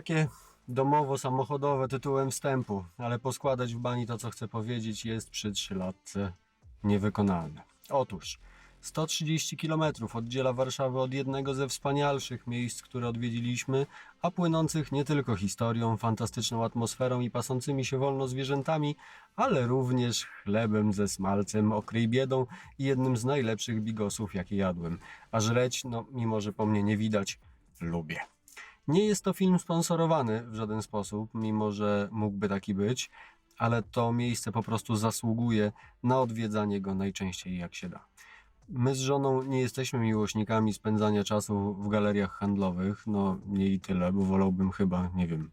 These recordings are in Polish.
Takie domowo-samochodowe tytułem wstępu, ale poskładać w bani to, co chcę powiedzieć, jest przy trzylatce niewykonalne. Otóż 130 km oddziela Warszawę od jednego ze wspanialszych miejsc, które odwiedziliśmy, a płynących nie tylko historią, fantastyczną atmosferą i pasącymi się wolno zwierzętami, ale również chlebem ze smalcem, okryj biedą i jednym z najlepszych bigosów, jakie jadłem. A żreć, no mimo że po mnie nie widać, lubię. Nie jest to film sponsorowany w żaden sposób, mimo że mógłby taki być, ale to miejsce po prostu zasługuje na odwiedzanie go najczęściej jak się da. My z żoną nie jesteśmy miłośnikami spędzania czasu w galeriach handlowych, no nie i tyle, bo wolałbym chyba, nie wiem,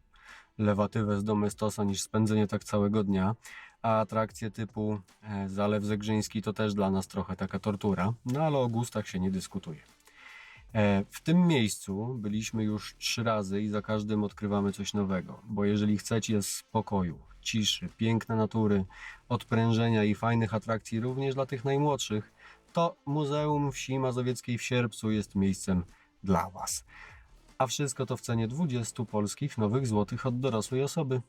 lewatywę z domestosa niż spędzenie tak całego dnia, a atrakcje typu e, Zalew Zegrzyński to też dla nas trochę taka tortura, no ale o gustach się nie dyskutuje. E, W tym miejscu byliśmy już trzy razy i za każdym odkrywamy coś nowego, bo jeżeli chcecie spokoju, ciszy, piękna natury, odprężenia i fajnych atrakcji również dla tych najmłodszych, to Muzeum Wsi Mazowieckiej w Sierpcu jest miejscem dla Was. A wszystko to w cenie 20 polskich nowych złotych od dorosłej osoby.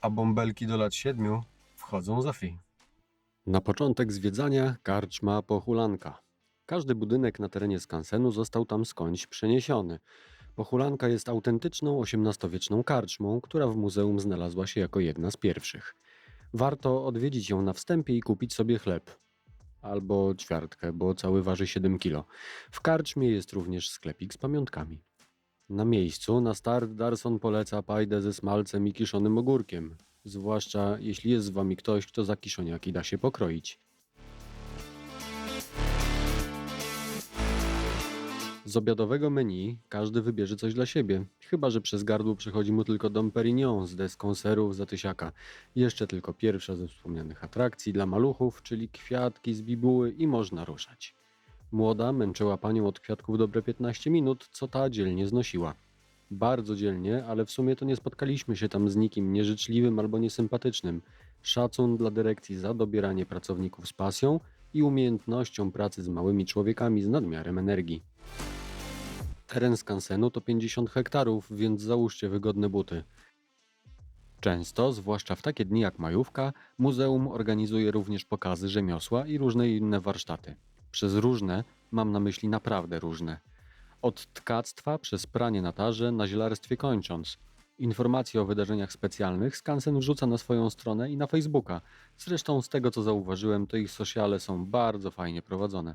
A bąbelki do lat 7 wchodzą za fi. Na początek zwiedzania karczma Pochulanka. Każdy budynek na terenie skansenu został tam skądś przeniesiony. Pochulanka jest autentyczną XVIII-wieczną karczmą, która w muzeum znalazła się jako jedna z pierwszych. Warto odwiedzić ją na wstępie i kupić sobie chleb. Albo ćwiartkę, bo cały waży 7 kg. W karczmie jest również sklepik z pamiątkami. Na miejscu na start Darson poleca pajdę ze smalcem i kiszonym ogórkiem. Zwłaszcza jeśli jest z wami ktoś, kto za kiszoniaki da się pokroić. Z obiadowego menu każdy wybierze coś dla siebie, chyba że przez gardło przechodzi mu tylko dom Perignon z deską serów za tysiaka. Jeszcze tylko pierwsza ze wspomnianych atrakcji dla maluchów, czyli kwiatki z bibuły i można ruszać. Młoda męczyła panią od kwiatków dobre 15 minut, co ta dzielnie znosiła. Bardzo dzielnie, ale w sumie to nie spotkaliśmy się tam z nikim nieżyczliwym albo niesympatycznym. Szacun dla dyrekcji za dobieranie pracowników z pasją i umiejętnością pracy z małymi człowiekami z nadmiarem energii. Teren skansenu to 50 hektarów, więc załóżcie wygodne buty. Często, zwłaszcza w takie dni jak majówka, muzeum organizuje również pokazy rzemiosła i różne inne warsztaty. Przez różne mam na myśli naprawdę różne. Od tkactwa przez pranie na tarze na zielarstwie kończąc. Informacje o wydarzeniach specjalnych Skansen wrzuca na swoją stronę i na Facebooka. Zresztą z tego co zauważyłem, to ich sociale są bardzo fajnie prowadzone.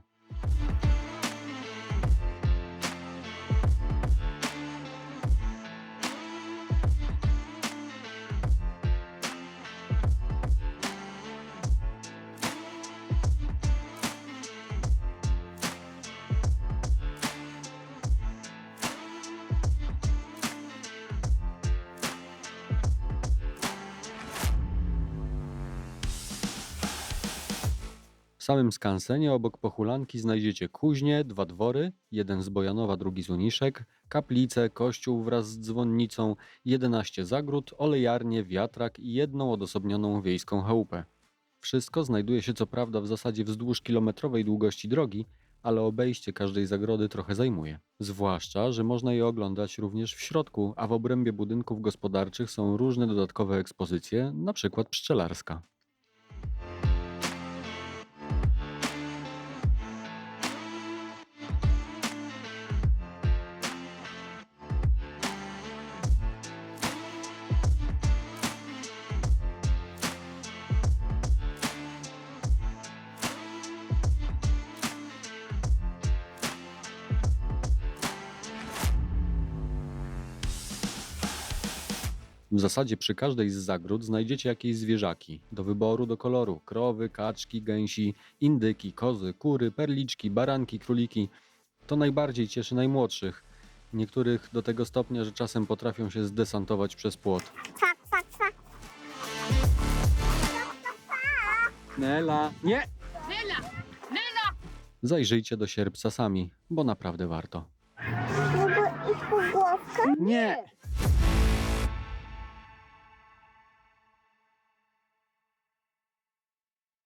W samym skansenie obok pochulanki znajdziecie kuźnię, dwa dwory, jeden z Bojanowa, drugi z Uniszek, kaplicę, kościół wraz z dzwonnicą, 11 zagród, olejarnię, wiatrak i jedną odosobnioną wiejską chałupę. Wszystko znajduje się co prawda w zasadzie wzdłuż kilometrowej długości drogi, ale obejście każdej zagrody trochę zajmuje. Zwłaszcza, że można je oglądać również w środku, a w obrębie budynków gospodarczych są różne dodatkowe ekspozycje, przykład pszczelarska. W zasadzie przy każdej z zagród znajdziecie jakieś zwierzaki. Do wyboru, do koloru. Krowy, kaczki, gęsi, indyki, kozy, kury, perliczki, baranki, króliki. To najbardziej cieszy najmłodszych. Niektórych do tego stopnia, że czasem potrafią się zdesantować przez płot. Fak, fak, fak. Nela! Nie! Nela! Nela! Zajrzyjcie do sierpca sami, bo naprawdę warto. Żeby ich głowkę? Nie!